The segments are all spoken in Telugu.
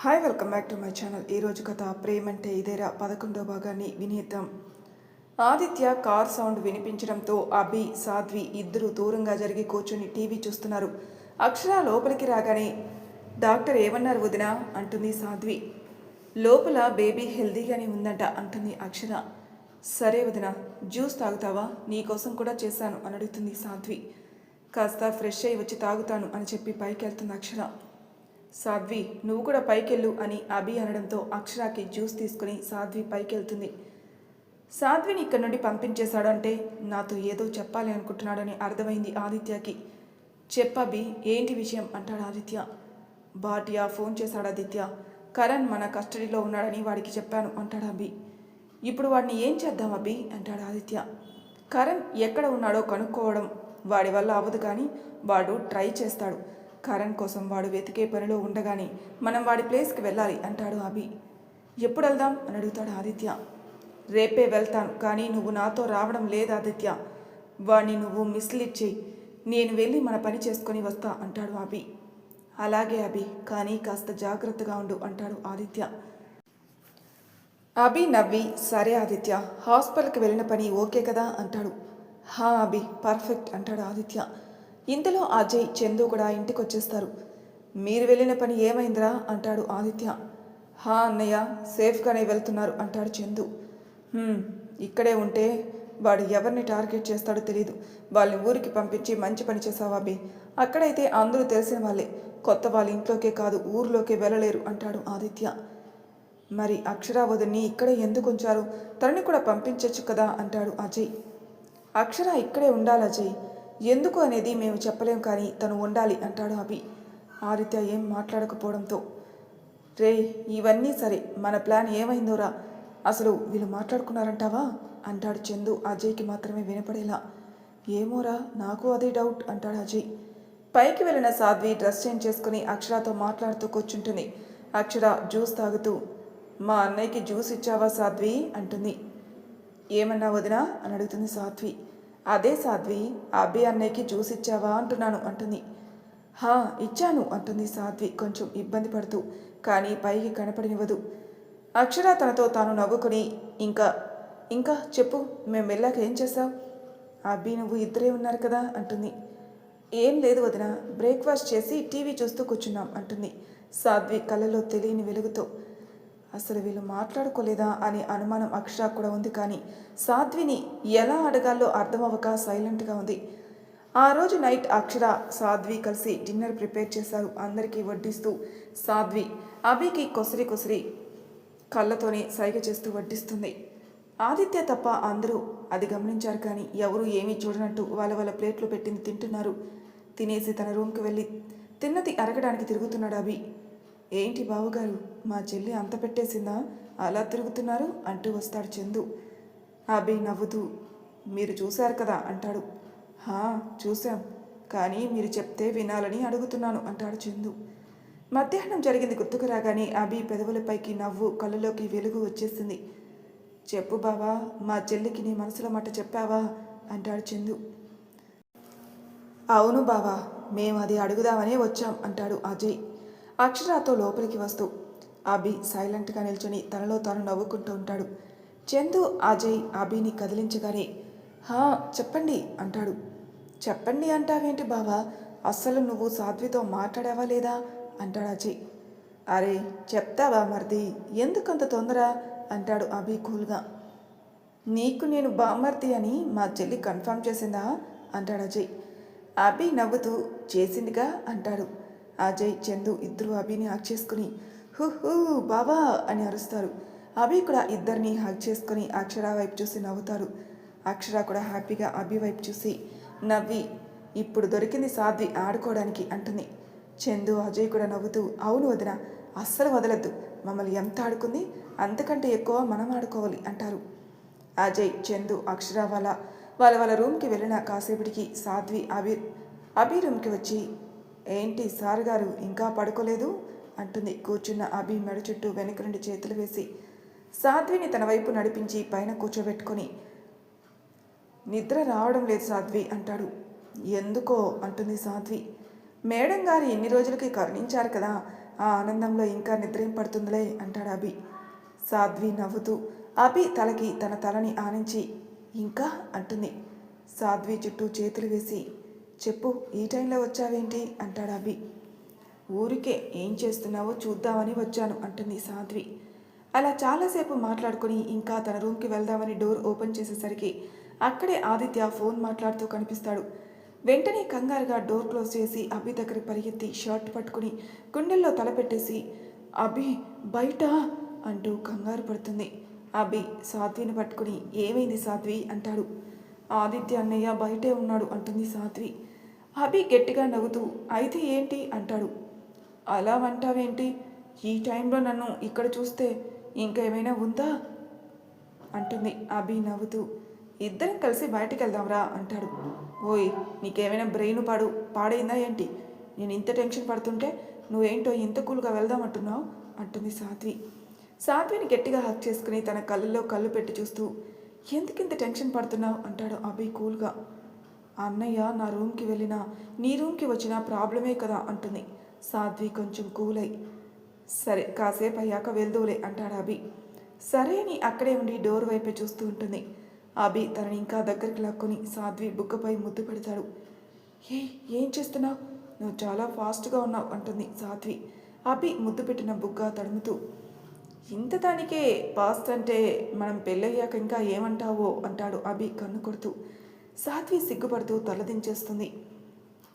Hi welcome back to my channel ఈరోజు కథ ప్రేమంటే ఇదేరా. పదకొండో భాగాన్ని వినేద్దాం. ఆదిత్య కార్ సౌండ్ వినిపించడంతో అభి సాధ్వి ఇద్దరు దూరంగా జరిగి కూర్చొని టీవీ చూస్తున్నారు. అక్షర లోపలికి రాగానే డాక్టర్ ఏమన్నారు వదినా? అంటుంది సాధ్వి. లోపల బేబీ హెల్దీగానే ఉందంట అంటుంది అక్షర. సరే వదిన జ్యూస్ తాగుతావా? నీకోసం కూడా చేశాను అని అడుగుతుంది సాధ్వి. కాస్త ఫ్రెష్ అయ్యి వచ్చి తాగుతాను అని చెప్పి పైకి వెళ్తుంది అక్షర. సాధ్వి నువ్వు కూడా పైకెళ్ళు అని అభి అనడంతో అక్షరాకి జ్యూస్ తీసుకుని సాధ్వి పైకెళ్తుంది. సాధ్విని ఇక్కడి నుండి పంపించేశాడంటే నాతో ఏదో చెప్పాలి అనుకుంటున్నాడని అర్థమైంది ఆదిత్యకి. చెప్పబి ఏంటి విషయం? అంటాడు ఆదిత్య. భాటియా ఫోన్ చేశాడు ఆదిత్య. కరణ్ మన కస్టడీలో ఉన్నాడని వాడికి చెప్పాను అంటాడు అభి. ఇప్పుడు వాడిని ఏం చేద్దాం అభి? అంటాడు ఆదిత్య. కరణ్ ఎక్కడ ఉన్నాడో కనుక్కోవడం వాడి వల్ల అవ్వదు కానీ వాడు ట్రై చేస్తాడు. కరణ్ కోసం వాడు వెతికే పనిలో ఉండగానే మనం వాడి ప్లేస్కి వెళ్ళాలి అంటాడు అభి. ఎప్పుడు వెళ్దాం అని అడుగుతాడు ఆదిత్య. రేపే వెళ్తాను కానీ నువ్వు నాతో రావడం లేదు ఆదిత్య. వాణ్ణి నువ్వు మిస్లీడ్ చేయి. నేను వెళ్ళి మన పని చేసుకొని వస్తా అంటాడు అభి. అలాగే అభి కానీ కాస్త జాగ్రత్తగా ఉండు అంటాడు ఆదిత్య. అభి నవ్వి సరే ఆదిత్య హాస్పిటల్కి వెళ్ళిన పని ఓకే కదా అంటాడు. హా అభి పర్ఫెక్ట్ అంటాడు ఆదిత్య. ఇంతలో అజయ్ చందు కూడా ఇంటికి వచ్చేస్తారు మీరు వెళ్ళిన పని ఏమైందిరా? అంటాడు ఆదిత్య. హా అన్నయ్య సేఫ్గానే వెళ్తున్నారు అంటాడు చందు. ఇక్కడే ఉంటే వాడు ఎవరిని టార్గెట్ చేస్తాడో తెలియదు వాళ్ళని ఊరికి పంపించి మంచి పని చేసావా అభి అక్కడైతే అందరూ తెలిసిన వాళ్ళే. కొత్త వాళ్ళ ఇంట్లోకే కాదు ఊర్లోకే వెళ్ళలేరు అంటాడు ఆదిత్య. మరి అక్షరావతిని ఇక్కడే ఎందుకు ఉంచారు? తనని కూడా పంపించచ్చు కదా అంటాడు అజయ్. అక్షర ఇక్కడే ఉండాలి అజయ్. ఎందుకు అనేది మేము చెప్పలేం కానీ తను ఉండాలి అంటాడు అభి. ఆదిత్య ఏం మాట్లాడకపోవడంతో. రే ఇవన్నీ సరే మన ప్లాన్ ఏమైందోరా? అసలు వీళ్ళు మాట్లాడుకున్నారంటావా? అంటాడు చందు అజయ్కి మాత్రమే వినపడేలా. ఏమోరా నాకు అదే డౌట్ అంటాడు అజయ్. పైకి వెళ్ళిన సాధ్వి డ్రెస్ చేంజ్ చేసుకుని అక్షరాతో మాట్లాడుతూ కూర్చుంటుంది. అక్షర జ్యూస్ తాగుతూ మా అన్నయ్యకి జ్యూస్ ఇచ్చావా సాధ్వి? అంటుంది. ఏమన్నా వదినా? అని అడుగుతుంది సాధ్వి. అదే సాధ్వి అబ్బి అన్నయ్యకి జ్యూస్ ఇచ్చావా అంటున్నాను అంటుంది. హా ఇచ్చాను అంటుంది సాధ్వి కొంచెం ఇబ్బంది పడుతూ కానీ పైకి కనపడినివ్వదు. అక్షర తనతో తాను నవ్వుకుని ఇంకా ఇంకా చెప్పు మేము వెళ్ళాక ఏం చేసావు అబ్బి నువ్వు ఇద్దరే ఉన్నారు కదా అంటుంది. ఏం లేదు వదిన బ్రేక్ఫాస్ట్ చేసి టీవీ చూస్తూ కూర్చున్నాం అంటుంది సాధ్వి కళ్ళలో తెలియని వెలుగుతో. అసలు వీళ్ళు మాట్లాడుకోలేదా అనే అనుమానం అక్షర కూడా ఉంది కానీ సాధ్విని ఎలా అడగాలో అర్థమవ్వక సైలెంట్గా ఉంది. ఆ రోజు నైట్ అక్షర సాధ్వి కలిసి డిన్నర్ ప్రిపేర్ చేశారు. అందరికీ వడ్డిస్తూ సాధ్వి అభికి కొసరి కొసరి కళ్ళతోనే సైగ చేస్తూ వడ్డిస్తుంది. ఆదిత్య తప్ప అందరూ అది గమనించారు కానీ ఎవరూ ఏమీ చూడనట్టు వాళ్ళ వాళ్ళ ప్లేట్లు పెట్టింది తింటున్నారు. తినేసి తన రూమ్కి వెళ్ళి తిన్నది అరగడానికి తిరుగుతున్నాడు అభి. ఏంటి బావగారు? మా చెల్లి అంత పెట్టేసిందా? అలా తిరుగుతున్నారు అంటూ వస్తాడు చందు. అభి నవ్వుతూ మీరు చూశారు కదా అంటాడు. హా చూశాం. కానీ మీరు చెప్తే వినాలని అడుగుతున్నాను అంటాడు చందు. మధ్యాహ్నం జరిగింది గుర్తుకు రాగానే అభి పెదవులపైకి నవ్వు కళ్ళలోకి వెలుగు వచ్చేసింది. చెప్పు బావా మా చెల్లికి నీ మనసులో మాట చెప్పావా? అంటాడు చందు. అవును బావా మేము అది అడుగుదామనే వచ్చాం అంటాడు అజయ్. అక్షరాతో లోపలికి వస్తూ అభి సైలెంట్గా నిల్చొని తనలో తాను నవ్వుకుంటూ ఉంటాడు. చందు అజయ్ అభిని కదిలించగానే హా చెప్పండి అంటాడు. చెప్పండి అంటావేంటి బావా? అస్సలు నువ్వు సాధ్వితో మాట్లాడావా లేదా? అంటాడు అజయ్. అరే చెప్తావా మరిది? ఎందుకంత తొందర? అంటాడు అభి కూల్గా. నీకు నేను బామర్ది అని మా చెల్లి కన్ఫర్మ్ చేసిందా? అంటాడు అజయ్. అభి నవ్వుతూ చేసిందిగా అంటాడు. అజయ్ చందు ఇద్దరు అభిని హక్ చేసుకుని హు హూ బావా అని అరుస్తారు. అభి కూడా ఇద్దరిని హక్ చేసుకుని అక్షర వైపు చూసి నవ్వుతారు. అక్షర కూడా హ్యాపీగా అభి వైపు చూసి నవ్వి ఇప్పుడు దొరికింది సాధ్వి ఆడుకోవడానికి అంటుంది. చందు అజయ్ కూడా నవ్వుతూ అవును వదిన అస్సలు వదలద్దు. మమ్మల్ని ఎంత ఆడుకుంది? అంతకంటే ఎక్కువ మనం ఆడుకోవాలి అంటారు. అజయ్ చందు అక్షర వాళ్ళ వాళ్ళ వాళ్ళ రూమ్కి వెళ్ళిన కాసేపటికి సాధ్వి అభి అభి రూమ్కి వచ్చి ఏంటి సార్ గారు ఇంకా పడుకోలేదు? అంటుంది కూర్చున్న అభి మెడ చుట్టూ వెనక రెండు చేతులు వేసి. సాధ్విని తన వైపు నడిపించి పైన కూర్చోబెట్టుకొని. నిద్ర రావడం లేదు సాధ్వి అంటాడు. ఎందుకో అంటుంది సాధ్వి. మేడం గారు ఎన్ని రోజులకి కరుణించారు కదా ఆ ఆనందంలో ఇంకా నిద్రేం పడుతుందిలే అంటాడు అభి. సాధ్వి నవ్వుతూ అభి తలకి తన తలని ఆనించి ఇంకా అంటుంది. సాధ్వి చుట్టూ చేతులు వేసి చెప్పు ఈ టైంలో వచ్చావేంటి? అంటాడు అభి. ఊరికే ఏం చేస్తున్నావో చూద్దామని వచ్చాను అంటుంది సాధ్వి. అలా చాలాసేపు మాట్లాడుకుని ఇంకా తన రూమ్కి వెళ్దామని డోర్ ఓపెన్ చేసేసరికి అక్కడే ఆదిత్య ఫోన్ మాట్లాడుతూ కనిపిస్తాడు. వెంటనే కంగారుగా డోర్ క్లోజ్ చేసి అభి దగ్గర పరిగెత్తి షర్ట్ పట్టుకుని గుండెల్లో తలపెట్టేసి అభి బయట! అంటూ కంగారు పడుతుంది. అభి సాధ్విని పట్టుకుని ఏమైంది సాధ్వి? అంటాడు. ఆదిత్య అన్నయ్య బయటే ఉన్నాడు అంటుంది సాధ్వి. అభి గట్టిగా నవ్వుతూ అయితే ఏంటి? అంటాడు. అలా అంటావేంటి? ఈ టైంలో నన్ను ఇక్కడ చూస్తే ఇంకేమైనా ఉందా? అంటుంది అభి నవ్వుతూ. ఇద్దరం కలిసి బయటికి వెళ్దాంరా అంటాడు. ఓయ్ నీకేమైనా బ్రెయిన్ పాడు పాడైందా ఏంటి? నేను ఇంత టెన్షన్ పడుతుంటే నువ్వేంటో ఇంత కూల్గా వెళ్దామంటున్నావు అంటుంది సాధ్వి. సాధ్విని గట్టిగా హక్ చేసుకుని తన కళ్ళల్లో కళ్ళు పెట్టి చూస్తూ ఎందుకింత టెన్షన్ పడుతున్నావు? అంటాడు అభి కూల్గా. అన్నయ్య నా రూమ్కి వెళ్ళినా నీ రూమ్కి వచ్చిన ప్రాబ్లమే కదా అంటుంది. సాధ్వి కొంచెం కూలై. సరే కాసేపు అయ్యాక వెళ్దూలే అంటాడు అభి. సరే అని అక్కడే ఉండి డోర్ వైపే చూస్తూ ఉంటుంది అభి తనని ఇంకా దగ్గరికి లాక్కొని సాధ్వి బుగ్గపై ముద్దు పెడతాడు. ఏ ఏం చేస్తున్నావు? నువ్వు చాలా ఫాస్ట్గా ఉన్నావు అంటుంది సాధ్వి. అభి ముద్దు పెట్టిన బుగ్గ తడుముతూ. ఇంత దానికే పాస్ట్ అంటే మనం పెళ్ళయ్యాక ఇంకా ఏమంటావో అంటాడు అభి కన్ను కొడుతూ. సాధ్వి సిగ్గుపడుతూ తలదించేస్తుంది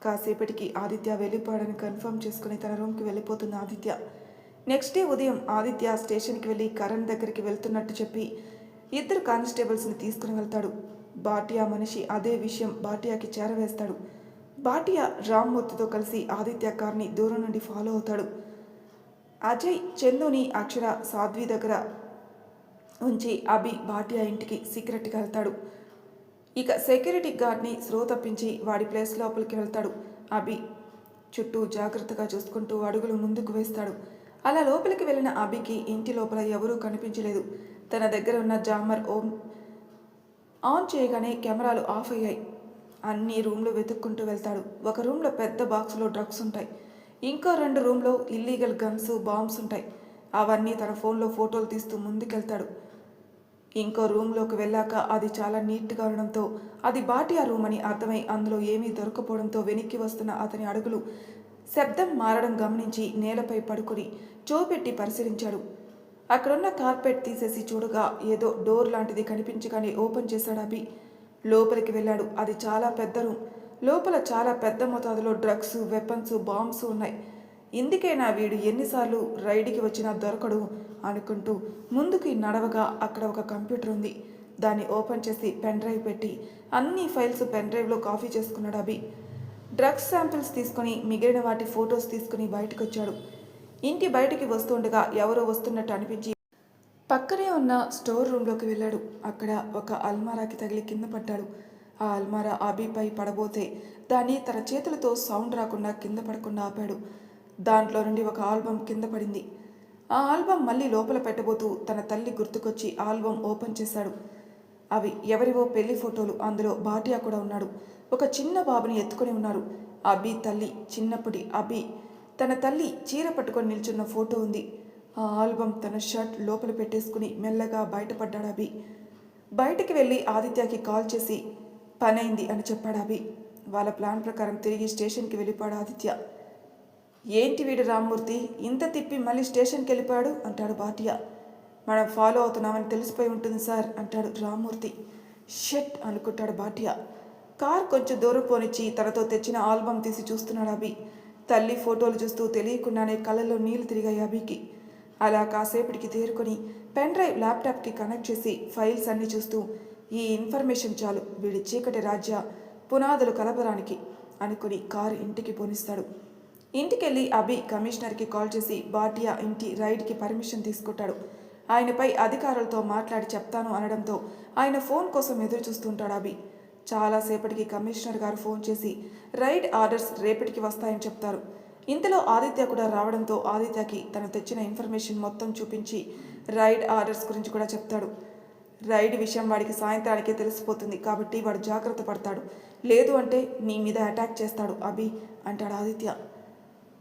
కాసేపటికి ఆదిత్య వెళ్ళిపోయాడని కన్ఫర్మ్ చేసుకుని తన రూమ్కి వెళ్ళిపోతుంది ఆదిత్య. నెక్స్ట్ డే ఉదయం ఆదిత్య స్టేషన్కి వెళ్ళి కరణ్ దగ్గరికి వెళ్తున్నట్టు చెప్పి ఇద్దరు కానిస్టేబుల్స్ని తీసుకుని వెళ్తాడు. బాటియా మనిషి అదే విషయం బాటియాకి చేరవేస్తాడు. బాటియా రామ్మూర్తితో కలిసి ఆదిత్య కార్ని దూరం నుండి ఫాలో అవుతాడు. అజయ్ చందుని అక్షర సాధ్వి దగ్గర ఉంచి అభి భాటియా ఇంటికి సీక్రెట్గా వెళ్తాడు. ఇక సెక్యూరిటీ గార్డ్ని స్లో తప్పించి వాడి ప్లేస్ లోపలికి వెళ్తాడు. అభి చుట్టూ జాగ్రత్తగా చూసుకుంటూ అడుగులు ముందుకు వేస్తాడు. అలా లోపలికి వెళ్ళిన అభికి ఇంటి లోపల ఎవరూ కనిపించలేదు. తన దగ్గర ఉన్న జామర్ ఓం ఆన్ చేయగానే కెమెరాలు ఆఫ్ అయ్యాయి. అన్ని రూమ్లు వెతుక్కుంటూ వెళ్తాడు. ఒక రూమ్లో పెద్ద బాక్స్లో డ్రగ్స్ ఉంటాయి. ఇంకో రెండు రూమ్లో ఇల్లీగల్ గన్స్ బాంబ్స్ ఉంటాయి. అవన్నీ తన ఫోన్లో ఫోటోలు తీస్తూ ముందుకెళ్తాడు. ఇంకో రూమ్లోకి వెళ్ళాక అది చాలా నీట్గా ఉండడంతో అది బాటియా రూమ్ అని అర్థమై అందులో ఏమీ దొరకపోవడంతో వెనక్కి వస్తున్న అతని అడుగులు శబ్దం మారడం గమనించి నేలపై పడుకుని చూపెట్టి పరిశీలించాడు. అక్కడున్న కార్పెట్ తీసేసి చూడగా ఏదో డోర్ లాంటిది కనిపించగానే ఓపెన్ చేశాడు అభి. లోపలికి వెళ్ళాడు. అది చాలా పెద్ద రూమ్. లోపల చాలా పెద్ద మోతాదులో డ్రగ్స్ వెపన్స్ బాంబ్స్ ఉన్నాయి. ఇందుకేనా వీడు ఎన్నిసార్లు రైడ్కి వచ్చినా దొరకడు అనుకుంటూ ముందుకి నడవగా అక్కడ ఒక కంప్యూటర్ ఉంది. దాన్ని ఓపెన్ చేసి పెన్ డ్రైవ్ పెట్టి అన్ని ఫైల్స్ పెన్ డ్రైవ్లో కాఫీ చేసుకున్నాడు అభి. డ్రగ్స్ శాంపిల్స్ తీసుకొని మిగిలిన వాటి ఫొటోస్ తీసుకుని బయటకు వచ్చాడు ఇంటి బయటికి వస్తుండగా ఎవరో వస్తున్నట్టు అనిపించి పక్కనే ఉన్న స్టోర్ రూమ్లోకి వెళ్ళాడు. అక్కడ ఒక అల్మారాకి తగిలి కింద పడ్డాడు. ఆ అల్మారా అభిపై పడబోతే దాన్ని తన చేతులతో సౌండ్ రాకుండా కింద పడకుండా ఆపాడు. దాంట్లో నుండి ఒక ఆల్బమ్ కింద పడింది. ఆ ఆల్బమ్ మళ్ళీ లోపల పెట్టబోతూ తన తల్లి గుర్తుకొచ్చి ఆల్బమ్ ఓపెన్ చేశాడు. అవి ఎవరివో పెళ్ళి ఫోటోలు అందులో బాటియా కూడా ఉన్నాడు. ఒక చిన్న బాబుని ఎత్తుకొని ఉన్నారు. అబీ తల్లి చిన్నప్పటి అబీ తన తల్లి చీర పట్టుకొని నిల్చున్న ఫోటో ఉంది. ఆ ఆల్బమ్ తన షర్ట్ లోపల పెట్టేసుకుని మెల్లగా బయటపడ్డాడు అభి. బయటికి వెళ్ళి ఆదిత్యకి కాల్ చేసి పనైంది అని చెప్పాడు అభి. వాళ్ళ ప్లాన్ ప్రకారం తిరిగి స్టేషన్కి వెళ్ళిపోయాడు ఆదిత్య. ఏంటి వీడు రామ్మూర్తి? ఇంత తిప్పి మళ్ళీ స్టేషన్కి వెళ్ళిపోయాడు? అంటాడు భాటియా. మనం ఫాలో అవుతున్నామని తెలిసిపోయి ఉంటుంది సార్ అంటాడు రామ్మూర్తి. షెట్! అనుకుంటాడు భాటియా. కార్ కొంచెం దూరం పోనిచ్చి తనతో తెచ్చిన ఆల్బమ్ తీసి చూస్తున్నాడు అభి. తల్లి ఫోటోలు చూస్తూ తెలియకుండానే కళ్ళలో నీళ్ళు తిరిగాయి అభికి. అలా కాసేపటికి తేరుకొని పెన్ డ్రైవ్ ల్యాప్టాప్కి కనెక్ట్ చేసి ఫైల్స్ అన్ని చూస్తూ ఈ ఇన్ఫర్మేషన్ చాలు. వీడి చీకటి రాజ్య పునాదులు కలపడానికి అనుకుని కారు ఇంటికి పోనిస్తాడు. ఇంటికెళ్ళి అభి కమిషనర్కి కాల్ చేసి బాటియా ఇంటి రైడ్కి పర్మిషన్ తీసుకుంటాడు. ఆయనపై అధికారులతో మాట్లాడి చెప్తాను అనడంతో ఆయన ఫోన్ కోసం ఎదురు చూస్తుంటాడు అభి చాలాసేపటికి కమిషనర్ గారు ఫోన్ చేసి రైడ్ ఆర్డర్స్ రేపటికి వస్తాయని చెప్తారు. ఇంతలో ఆదిత్య కూడా రావడంతో ఆదిత్యకి తను తెచ్చిన ఇన్ఫర్మేషన్ మొత్తం చూపించి రైడ్ ఆర్డర్స్ గురించి కూడా చెప్తాడు. రైడ్ విషయం వాడికి సాయంత్రానికే తెలిసిపోతుంది కాబట్టి వాడు జాగ్రత్త పడతాడు. లేదు అంటే నీ మీద అటాక్ చేస్తాడు అభి అంటాడు ఆదిత్య.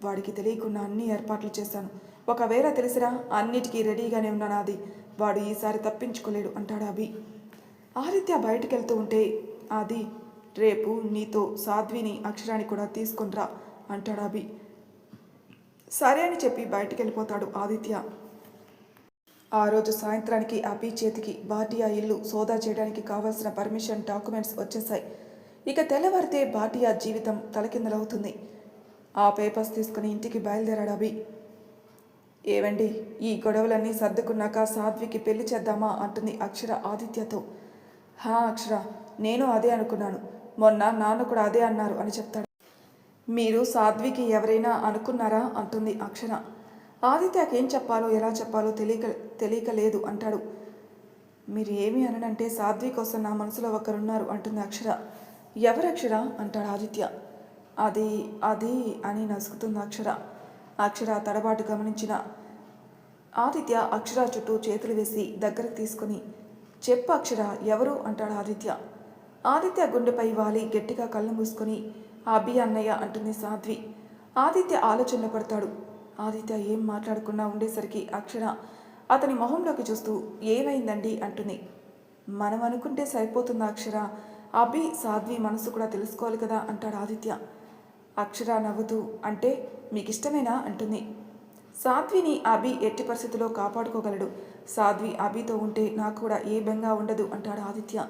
వాడికి తెలియకుండా అన్ని ఏర్పాట్లు చేశాను. ఒకవేళ తెలిసిరా అన్నిటికీ రెడీగానే ఉన్నాను అది వాడు ఈసారి తప్పించుకోలేడు అంటాడు అభి. ఆదిత్య బయటికి వెళ్తూ ఉంటే అది రేపు నీతో సాధ్విని అక్షరాన్ని కూడా తీసుకొనిరా అంటాడు అభి. సరే అని చెప్పి బయటికి వెళ్ళిపోతాడు ఆదిత్య. ఆ రోజు సాయంత్రానికి అభి చేతికి భాటియా ఇల్లు సోదా చేయడానికి కావాల్సిన పర్మిషన్ డాక్యుమెంట్స్ వచ్చేసాయి ఇక తెల్లవారితే భాటియా జీవితం తలకిందలవుతుంది. ఆ పేపర్స్ తీసుకుని ఇంటికి బయలుదేరాడు అభి. ఏవండి ఈ గొడవలన్నీ సర్దుకున్నాక సాధ్వికి పెళ్ళి చేద్దామా అంటుంది అక్షర ఆదిత్యతో. హా అక్షర నేను అదే అనుకున్నాను. మొన్న నాన్న కూడా అదే అన్నారు అని చెప్తాడు. మీరు సాధ్వికి ఎవరైనా అనుకున్నారా? అంటుంది అక్షర. ఆదిత్యకి ఏం చెప్పాలో ఎలా చెప్పాలో తెలియక తెలియక లేదు అంటాడు. మీరు ఏమి అననంటే సాధ్వి కోసం నా మనసులో ఒకరున్నారు అంటుంది అక్షర. ఎవరు అక్షర? అంటాడు ఆదిత్య. అది అది అని నసుకుతుంది అక్షర. అక్షర తడబాటు గమనించిన ఆదిత్య అక్షర చుట్టూ చేతులు వేసి దగ్గరకు తీసుకుని చెప్పు అక్షర ఎవరు? అంటాడు ఆదిత్య. ఆదిత్య గుండెపై వాలి గట్టిగా కళ్ళు మూసుకొని అభి అన్నయ్య అంటుంది సాధ్వి. ఆదిత్య ఆలోచన పడతాడు. ఆదిత్య ఏం మాట్లాడకుండా ఉండేసరికి అక్షర అతని మొహంలోకి చూస్తూ ఏమైందండి అంటుంది. మనం అనుకుంటే సరిపోతుందా అక్షర. అభి సాధ్వి మనసు కూడా తెలుసుకోవాలి కదా అంటాడు ఆదిత్య. అక్షర నవ్వుతూ అంటే మీకు ఇష్టమేనా అంటుంది. సాధ్విని అభి ఎట్టి పరిస్థితిలో కాపాడుకోగలడు. సాధ్వి అభితో ఉంటే నాకు కూడా ఏ బెంగా ఉండదు అంటాడు ఆదిత్య.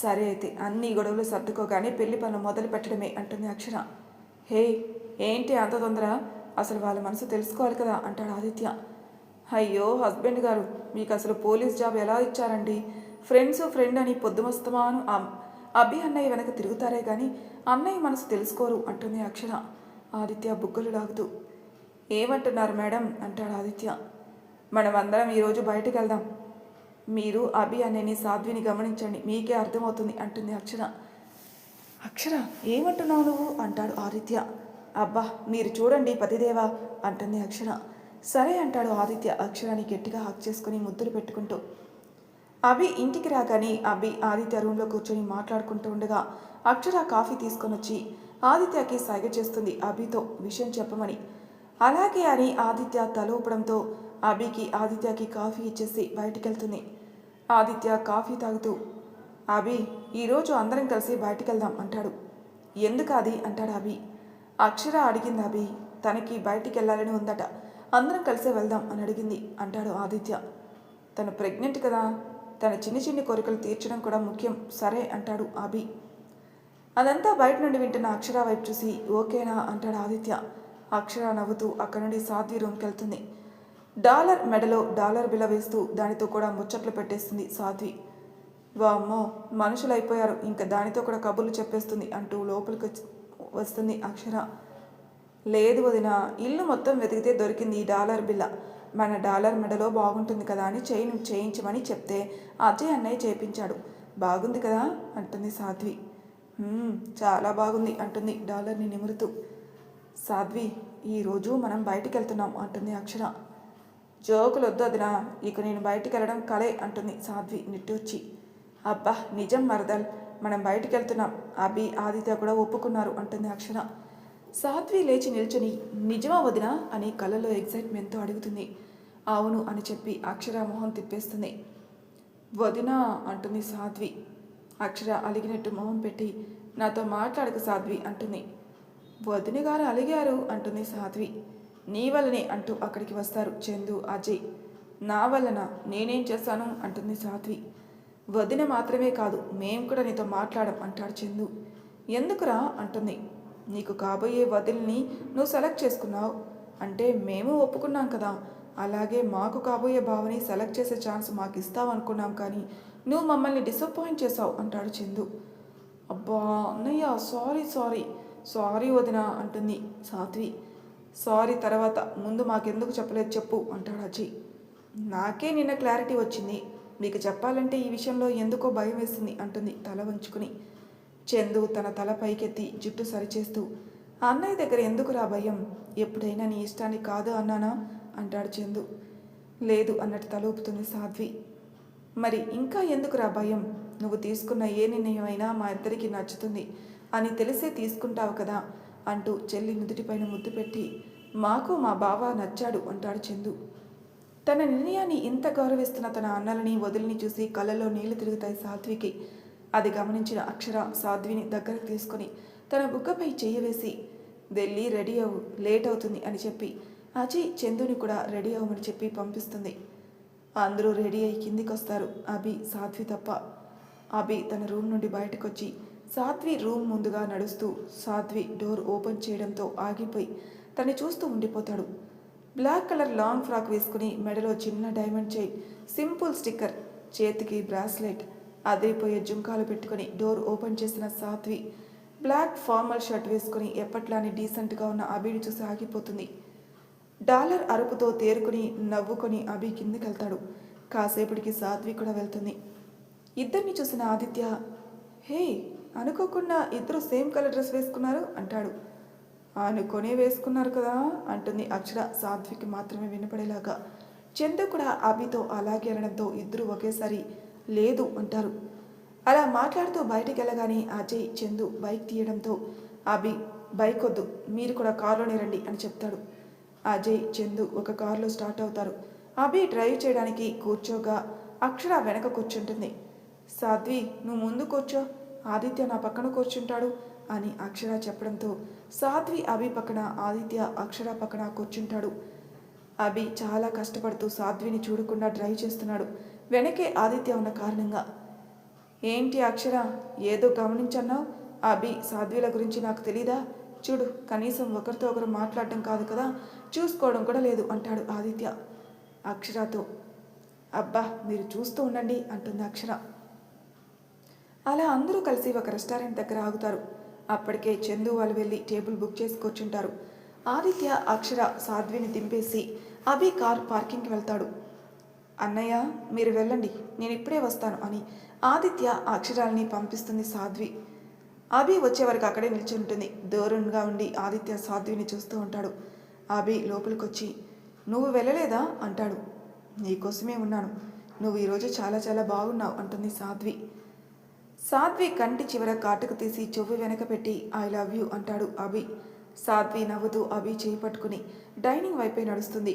సరే అయితే అన్ని గొడవలు సర్దుకోగానే పెళ్ళి పనులు మొదలు పెట్టడమే అంటుంది అక్షర. హే ఏంటి అంత తొందర? అసలు వాళ్ళ మనసు తెలుసుకోవాలి కదా అంటాడు ఆదిత్య. అయ్యో హస్బెండ్ గారు మీకు అసలు పోలీస్ జాబ్ ఎలా ఇచ్చారండి? ఫ్రెండ్స్ ఫ్రెండ్ అని పొద్దుమస్తమాను అమ్- అభి అన్నయ్య వెనక తిరుగుతారే కానీ అన్నయ్య మనసు తెలుసుకోరు అంటుంది అక్షర. ఆదిత్య బుగ్గలు లాగుతూ. ఏమంటున్నారు మేడం? అంటాడు ఆదిత్య. మనమందరం ఈరోజు బయటకు వెళ్దాం. మీరు అభి అనేని సాధ్విని గమనించండి మీకే అర్థమవుతుంది అంటుంది అక్షర. అక్షర ఏమంటున్నావు నువ్వు? అంటాడు ఆదిత్య. అబ్బా మీరు చూడండి పతిదేవా అంటుంది అక్షర సరే అంటాడు ఆదిత్య అక్షరాన్ని గట్టిగా హక్ చేసుకుని ముద్దులు పెట్టుకుంటూ. అభి ఇంటికి రాగానే అభి ఆదిత్య రూమ్లో కూర్చొని మాట్లాడుకుంటూ ఉండగా అక్షర కాఫీ తీసుకొని వచ్చి ఆదిత్యకి సైగ చేస్తుంది అభితో విషయం చెప్పమని. అలాగే అని ఆదిత్య తల ఊపడంతో అభికి ఆదిత్యకి కాఫీ ఇచ్చేసి బయటికి వెళ్తుంది ఆదిత్య కాఫీ తాగుతూ అభి ఈరోజు అందరం కలిసి బయటికి వెళ్దాం అంటాడు. ఎందుకు అది? అంటాడు అభి. అక్షర అడిగింది అభి తనకి బయటికి వెళ్ళాలని ఉందట. అందరం కలిసే వెళ్దాం అని అడిగింది అంటాడు ఆదిత్య. తను ప్రెగ్నెంట్ కదా తన చిన్ని చిన్ని కోరికలు తీర్చడం కూడా ముఖ్యం సరే అంటాడు అభి. అదంతా బయట నుండి వింటున్న అక్షర వైపు చూసి ఓకేనా అంటాడు ఆదిత్య. అక్షర నవ్వుతూ అక్కడి నుండి సాధ్వి రూమ్కి వెళ్తుంది. డాలర్ మెడలో డాలర్ బిల వేస్తూ దానితో కూడా ముచ్చట్లు పెట్టేస్తుంది సాధ్వి. వామ్మో మనుషులు అయిపోయారు ఇంకా దానితో కూడా కబుర్లు చెప్పేస్తుంది అంటూ లోపలికి వచ్చి- వస్తుంది. అక్షర లేదు వదిన ఇల్లు మొత్తం వెతికితే దొరికింది ఈ డాలర్ బిల్ల మన డాలర్ మెడలో బాగుంటుంది కదా అని చేయి చేయించమని చెప్తే అజయ్ అన్నయ్య చేయించాడు బాగుంది కదా అంటుంది సాధ్వి. చాలా బాగుంది అంటుంది డాలర్ని నిమురుతూ. సాధ్వి ఈరోజు మనం బయటికి వెళ్తున్నాం అంటుంది అక్షర. జోకులు వద్దు వదినా ఇక నేను బయటికి వెళ్ళడం కలే అంటుంది సాధ్వి నిట్టూర్చి. అబ్బా నిజం మరదల్. మనం బయటికి వెళ్తున్నాం అభి ఆదిత్య కూడా ఒప్పుకున్నారు అంటుంది అక్షర సాధ్వి లేచి నిల్చుని నిజమా వదినా? అని కళ్ళలో ఎగ్జైట్మెంట్తో అడుగుతుంది. అవును అని చెప్పి అక్షర మొహం తిప్పేస్తుంది. వదినా అంటుంది సాధ్వి. అక్షర అలిగినట్టు మొహం పెట్టి నాతో మాట్లాడక సాధ్వి అంటుంది. వదిన గారు అలిగారు అంటుంది సాధ్వి. నీ వల్లనే అంటూ అక్కడికి వస్తారు చందు అజయ్. నా వలన నేనేం చేశాను అంటుంది సాధ్వి. వదిన మాత్రమే కాదు మేం కూడా నీతో మాట్లాడం అంటాడు చందు. ఎందుకురా? అంటుంది. నీకు కాబోయే వదిలిని నువ్వు సెలెక్ట్ చేసుకున్నావు. అంటే మేము ఒప్పుకున్నాం కదా. అలాగే మాకు కాబోయే భావని సెలెక్ట్ చేసే ఛాన్స్ మాకు ఇస్తావు అనుకున్నాం కానీ నువ్వు మమ్మల్ని డిసప్పాయింట్ చేసావు అంటాడు చందు. అబ్బా అన్నయ్య సారీ సారీ. సారీ వదిన అంటుంది సాత్వి. సారీ తర్వాత ముందు మాకెందుకు చెప్పలేదు చెప్పు అంటాడు అజయ్. నాకే నిన్న క్లారిటీ వచ్చింది. మీకు చెప్పాలంటే ఈ విషయంలో ఎందుకో భయం వేస్తుంది అంటుంది తల వంచుకుని. చందు తన తల పైకెత్తి జుట్టు సరిచేస్తూ అన్నయ్య దగ్గర ఎందుకురా భయం? ఎప్పుడైనా నీ ఇష్టాన్ని కాదు అన్నానా? అంటాడు చందు. లేదు అన్నట్టు తల ఊపుతుంది సాధ్వి. మరి ఇంకా ఎందుకురా భయం? నువ్వు తీసుకున్న ఏ నిర్ణయం అయినా మా ఇద్దరికి నచ్చుతుంది. అని తెలిసే తీసుకుంటావు కదా అంటూ చెల్లి నుదుటిపైన ముద్దు పెట్టి. మాకు మా బావ నచ్చాడు అంటాడు చందు. తన నిర్ణయాన్ని ఇంత గౌరవిస్తున్న తన అన్నలని వదిలిని చూసి కళ్ళలో నీళ్ళు తిరుగుతాయి సాధ్వికి. అది గమనించిన అక్షర సాధ్విని దగ్గరకు తీసుకొని తన బుగ్గపై చెయ్యి వేసి వెళ్ళి రెడీ అవ్వు లేట్ అవుతుంది అని చెప్పి అజయ్ చందుని కూడా రెడీ అవ్వమని చెప్పి పంపిస్తుంది. అందరూ రెడీ అయి కిందికి వస్తారు అభి సాధ్వి తప్ప. అభి తన రూమ్ నుండి బయటకు వచ్చి సాధ్వి రూమ్ ముందుగా నడుస్తూ సాధ్వి డోర్ ఓపెన్ చేయడంతో ఆగిపోయి తన్ని చూస్తూ ఉండిపోతాడు. బ్లాక్ కలర్ లాంగ్ ఫ్రాక్ వేసుకుని మెడలో చిన్న డైమండ్ చైన్ సింపుల్ స్టిక్కర్ చేతికి బ్రాస్లెట్ అదిరిపోయే జుంకాలు పెట్టుకుని డోర్ ఓపెన్ చేసిన సాత్వి బ్లాక్ ఫార్మల్ షర్ట్ వేసుకుని ఎప్పట్లానే డీసెంట్గా ఉన్న అభిని చూసి ఆగిపోతుంది. డాలర్ అరుపుతో తేరుకుని నవ్వుకొని అభి కిందికెళ్తాడు. కాసేపటికి సాధ్వి కూడా వెళ్తుంది. ఇద్దరిని చూసిన ఆదిత్య హే అనుకోకుండా ఇద్దరు సేమ్ కలర్ డ్రెస్ వేసుకున్నారు అంటాడు. అనుకొనే వేసుకున్నారు కదా అంటుంది అక్షర సాధ్వికి మాత్రమే వినపడేలాగా. చందు కూడా అభితో అలాగే అనడంతో ఇద్దరు ఒకేసారి లేదు అంటారు. అలా మాట్లాడుతూ బయటికి వెళ్ళగానే అజయ్ చందు బైక్ తీయడంతో అభి బైక్ వద్దు మీరు కూడా కారులోనే రండి అని చెప్తాడు. అజయ్ చందు ఒక కారులో స్టార్ట్ అవుతారు. అభి డ్రైవ్ చేయడానికి కూర్చోగా అక్షర వెనక కూర్చుంటుంది. సాధ్వి నువ్వు ముందు కూర్చో. ఆదిత్య నా పక్కన కూర్చుంటాడు. అని అక్షర చెప్పడంతో సాధ్వి అభి పక్కన ఆదిత్య అక్షర పక్కన కూర్చుంటాడు. అభి చాలా కష్టపడుతూ సాధ్విని చూడకుండా డ్రైవ్ చేస్తున్నాడు. వెనకే ఆదిత్య ఉన్న కారణంగా. ఏంటి అక్షర ఏదో గమనించన్నావు? అభి సాధ్విల గురించి నాకు తెలీదా? చూడు కనీసం ఒకరితో ఒకరు మాట్లాడటం కాదు కదా? చూసుకోవడం కూడా లేదు అంటాడు ఆదిత్య. అక్షరతో అబ్బా మీరు చూస్తూ ఉండండి అంటుంది అక్షర. అలా అందరూ కలిసి ఒక రెస్టారెంట్ దగ్గర ఆగుతారు. అప్పటికే చందు వాళ్ళు వెళ్ళి టేబుల్ బుక్ చేసి కూర్చుంటారు. ఆదిత్య అక్షర సాధ్విని దింపేసి అభి కార్ పార్కింగ్కి వెళ్తాడు. అన్నయ్య మీరు వెళ్ళండి నేను ఇప్పుడే వస్తాను అని ఆదిత్య అక్షరాల్ని పంపిస్తుంది సాధ్వి. అభి వచ్చే వరకు అక్కడే నిల్చుంటుంది. దూరంగా ఉండి ఆదిత్య సాధ్విని చూస్తూ ఉంటాడు. అభి లోపలికొచ్చి నువ్వు వెళ్ళలేదా? అంటాడు. నీకోసమే ఉన్నాను. నువ్వు ఈరోజు చాలా చాలా బాగున్నావు అంటుంది సాధ్వి. సాధ్వి కంటి చివర కాటుకు తీసి చెవు వెనక పెట్టి ఐ లవ్ యూ అంటాడు అభి. సాధ్వి నవ్వుతూ అభి చేయి పట్టుకుని డైనింగ్ వైపే నడుస్తుంది.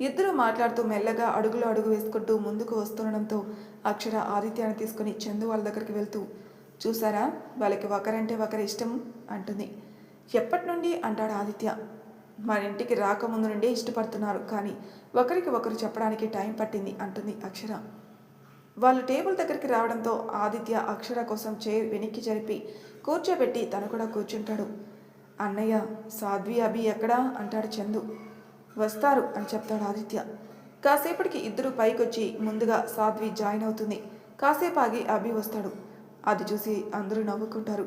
ఇద్దరు మాట్లాడుతూ మెల్లగా అడుగులో అడుగు వేసుకుంటూ ముందుకు వస్తుండడంతో అక్షర ఆదిత్యాన్ని తీసుకుని చందు వాళ్ళ దగ్గరికి వెళ్తూ చూసారా? వాళ్ళకి ఒకరంటే ఒకరి ఇష్టం అంటుంది. ఎప్పటి నుండి? అంటాడు ఆదిత్య. మన ఇంటికి రాకముందు నుండే ఇష్టపడుతున్నారు కానీ ఒకరికి ఒకరు చెప్పడానికి టైం పట్టింది అంటుంది అక్షర. వాళ్ళు టేబుల్ దగ్గరికి రావడంతో ఆదిత్య అక్షర కోసం చైర్ వెనక్కి జరిపి కూర్చోబెట్టి తను కూడా కూర్చుంటాడు. అన్నయ్య సాధ్వి అభి ఎక్కడా? అంటాడు చందు. వస్తారు అని చెప్తాడు ఆదిత్య. కాసేపటికి ఇద్దరు పైకొచ్చి ముందుగా సాధ్వి జాయిన్ అవుతుంది. కాసేపు ఆగి అభి వస్తాడు. అది చూసి అందరూ నవ్వుకుంటారు.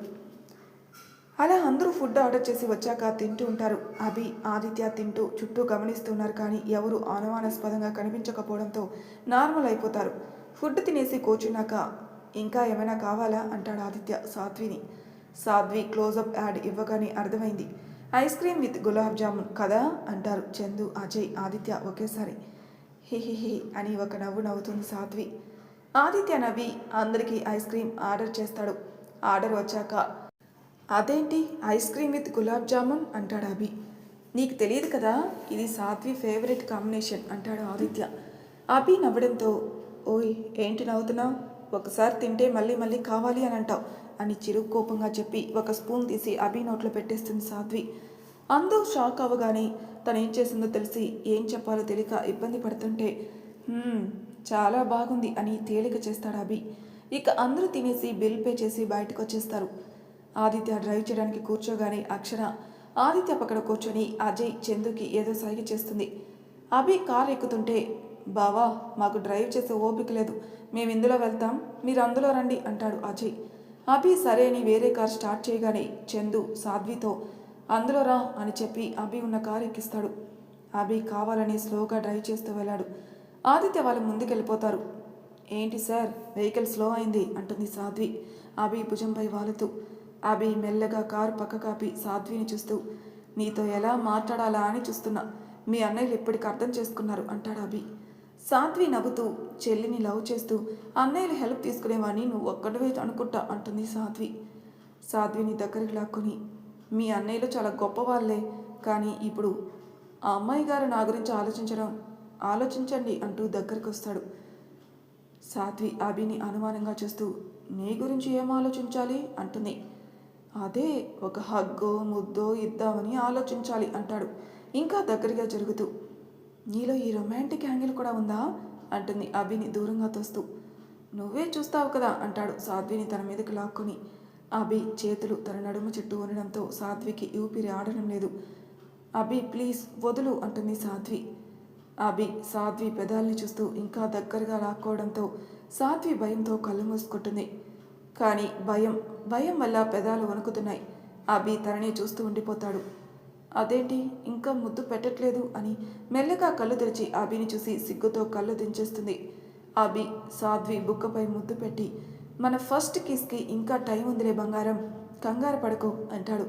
అలా అందరూ ఫుడ్ ఆర్డర్ చేసి వచ్చాక తింటూ ఉంటారు. అభి ఆదిత్య తింటూ చుట్టూ గమనిస్తున్నారు కానీ ఎవరు అనుమానాస్పదంగా కనిపించకపోవడంతో నార్మల్ అయిపోతారు. ఫుడ్ తినేసి కూర్చున్నాక ఇంకా ఏమైనా కావాలా? అంటాడు ఆదిత్య సాధ్విని. సాధ్వి క్లోజప్ యాడ్ ఇవ్వగానే అర్థమైంది. Ice cream with gulab jamun కదా? అంటారు చందు అజయ్ ఆదిత్య ఒకేసారి. హిహిహి అని ఒక నవ్వు నవ్వుతుంది సాధ్వి. ఆదిత్య నవ్వి అందరికీ ఐస్ క్రీమ్ ఆర్డర్ చేస్తాడు. ఆర్డర్ వచ్చాక అదేంటి? Ice cream with gulab jamun? అంటాడు అభి. నీకు తెలియదు కదా ఇది సాత్వి ఫేవరెట్ కాంబినేషన్ అంటాడు ఆదిత్య. అభి నవ్వడంతో ఓయ్ ఏంటి నవ్వుతున్నావు? ఒకసారి తింటే మళ్ళీ మళ్ళీ కావాలి అని అంటావు. అని చిరు కోపంగా చెప్పి ఒక స్పూన్ తీసి అభి నోట్లో పెట్టేస్తుంది సాధ్వి. అందరూ షాక్ అవ్వగానే తను ఏం చేసిందో తెలిసి ఏం చెప్పాలో తెలియక ఇబ్బంది పడుతుంటే చాలా బాగుంది అని తేలిక చేస్తాడు అభి. ఇక అందరూ తినేసి బిల్ పే చేసి బయటకు వచ్చేస్తారు ఆదిత్య డ్రైవ్ చేయడానికి కూర్చోగానే అక్షర ఆదిత్య పక్కన కూర్చొని అజయ్ చందుకి ఏదో సైగ చేస్తుంది. అభి కారు ఎక్కుతుంటే బావా మాకు డ్రైవ్ చేసే ఓపిక లేదు. మేము ఇందులో వెళ్తాం మీరు అందులో రండి అంటాడు అజయ్. అభి సరే అని వేరే కార్ స్టార్ట్ చేయగానే చందు సాధ్వితో అందులో రా అని చెప్పి అభి ఉన్న కారు ఎక్కిస్తాడు. అభి కావాలని స్లోగా డ్రైవ్ చేస్తూ వెళ్ళాడు. ఆదిత్య వాళ్ళు ముందుకెళ్ళిపోతారు. ఏంటి సార్ వెహికల్ స్లో అయింది అంటుంది సాధ్వి. అభి భుజంపై వాలుతూ అభి మెల్లగా కారు పక్క కాపి సాధ్విని చూస్తూ నీతో ఎలా మాట్లాడాలా అని చూస్తున్నా. మీ అన్నయ్యలు ఇప్పటికి అర్థం చేసుకున్నారు అంటాడు అభి. సాధ్వి నవ్వుతూ చెల్లిని లవ్ చేస్తూ అన్నయ్యలు హెల్ప్ తీసుకునేవాడిని నువ్వు ఒక్కటివే అనుకుంటా అంటుంది సాధ్వి. సాధ్విని దగ్గరికి లాక్కుని మీ అన్నయ్యలు చాలా గొప్పవాళ్ళే కానీ ఇప్పుడు ఆ అమ్మాయి గారు నా గురించి ఆలోచించడం ఆలోచించండి అంటూ దగ్గరికి వస్తాడు సాధ్వి అభిని అనుమానంగా చూస్తూ నీ గురించి ఏం ఆలోచించాలి? అంటుంది. అదే ఒక హగ్గో ముద్దో ఇద్దామని ఆలోచించాలి అంటాడు. ఇంకా దగ్గరగా జరుగుతూ నీలో ఈ రొమాంటిక్ యాంగిల్ కూడా ఉందా? అంటుంది అభిని దూరంగా తోస్తూ. నువ్వే చూస్తావు కదా అంటాడు సాధ్విని తన మీదకి లాక్కొని. అభి చేతులు తన నడుము చుట్టూ ఉండడంతో సాధ్వికి ఊపిరి ఆడడం లేదు. అభి ప్లీజ్ వదులు అంటుంది సాధ్వి. అభి సాధ్వి పెదాల్ని చూస్తూ ఇంకా దగ్గరగా లాక్కోవడంతో సాధ్వి భయంతో కళ్ళు మూసుకుంటుంది. కానీ భయం భయం వల్ల పెదాలు వణుకుతున్నాయి. అభి తనని చూస్తూ ఉండిపోతాడు. అదేంటి? ఇంకా ముద్దు పెట్టట్లేదు అని మెల్లగా కళ్ళు తెరిచి అభిని చూసి సిగ్గుతో కళ్ళు దించేస్తుంది. అభి సాధ్వి బుక్కపై ముద్దు పెట్టి మన ఫస్ట్ కిస్కి ఇంకా టైం ఉందిలే బంగారం కంగారు పడకు అంటాడు.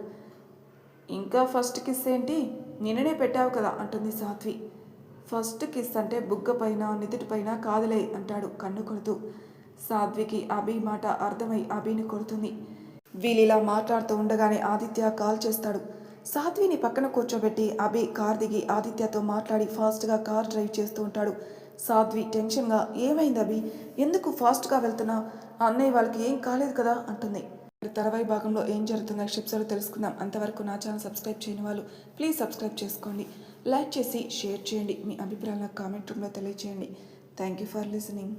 ఇంకా ఫస్ట్ కిస్ ఏంటి? నిన్ననే పెట్టావు కదా అంటుంది సాధ్వి. ఫస్ట్ కిస్ అంటే బుగ్గ పైన నిదుటి కాదులే అంటాడు కన్ను కొడుతూ. సాధ్వికి అభి మాట అర్థమై అభిని కొడుతుంది. వీళ్ళిలా మాట్లాడుతూ ఉండగానే ఆదిత్య కాల్ చేస్తాడు. సాధ్విని పక్కన కూర్చోబెట్టి అభి కార్ దిగి ఆదిత్యతో మాట్లాడి ఫాస్ట్గా కార్ డ్రైవ్ చేస్తూ ఉంటాడు. సాధ్వి టెన్షన్గా ఏమైంది అభి? ఎందుకు ఫాస్ట్గా వెళ్తున్నా? అన్నయ్య వాళ్ళకి ఏం కాలేదు కదా అంటుంది. తర్వాయి భాగంలో ఏం జరుగుతుందో షిప్స్లో తెలుసుకుందాం. అంతవరకు నా ఛానల్ సబ్స్క్రైబ్ చేయని వాళ్ళు ప్లీజ్ సబ్స్క్రైబ్ చేసుకోండి. లైక్ చేసి షేర్ చేయండి. మీ అభిప్రాయాలను కామెంట్ రూమ్లో తెలియచేయండి. Thank you for listening.